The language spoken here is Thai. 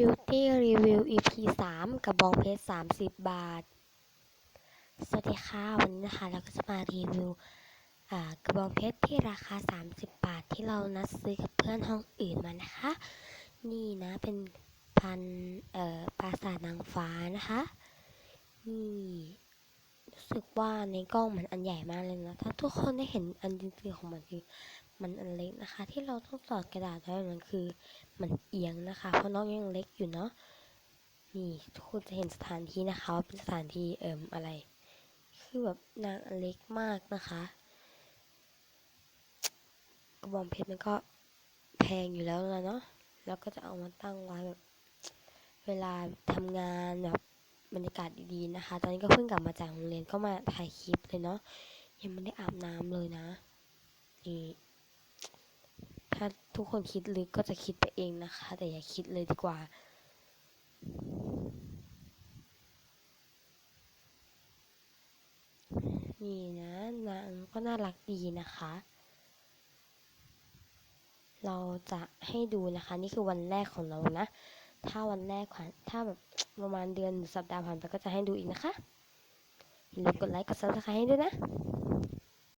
บิวตี้รีวิว EP 3กระบองเพชร30บาท สวัสดีค่ะ วันนี้นะคะ เราก็จะมารีวิวกระบองเพชรที่ราคา 30 บาทที่เรานัดซื้อกับเพื่อนห้องอื่นมานะคะ นี่นะเป็นพันเอ่อปราสาทนางฟ้านะคะ นี่ สึกว่าในกล้องมันอันใหญ่มากเลยนะ ถ้าทุกคนได้เห็นอันจริงๆของมันคือ มันอันเล็กนะคะ ที่เราต้องสอดกระดาษไว้มันคือ มันเอียงนะคะ เพราะน้องยังเล็กอยู่เนาะ นี่ทุกคนจะเห็นสถานที่นะคะว่าเป็นสถานที่เอิ่มอะไร คือแบบนางอันเล็กมากนะคะ กระบองเพชรมันก็แพงอยู่แล้วนะเนาะ แล้วก็จะเอามาตั้งไว้แบบ เวลาทำงานแบบ บรรยากาศดีๆนะคะ ตอนนี้ก็เพิ่งกลับมาจากโรงเรียนก็มาถ่ายคลิปเลยเนาะยังไม่ได้อาบน้ำเลยนะนี่ถ้าทุกคนคิดลึกก็จะคิดไปเองนะคะ แต่อย่าคิดเลยดีกว่านี่นะนางก็น่ารักดีนะคะ เราจะให้ดูนะคะ นี่คือวันแรกของเรานะ ถ้าวันแรกถ้าแบบ ประมาณเดือนหรือสัปดาห์ผ่านไปก็จะให้ดูอีกนะคะอย่าลืมกดไลค์กดซับสไครต์ให้ด้วยนะ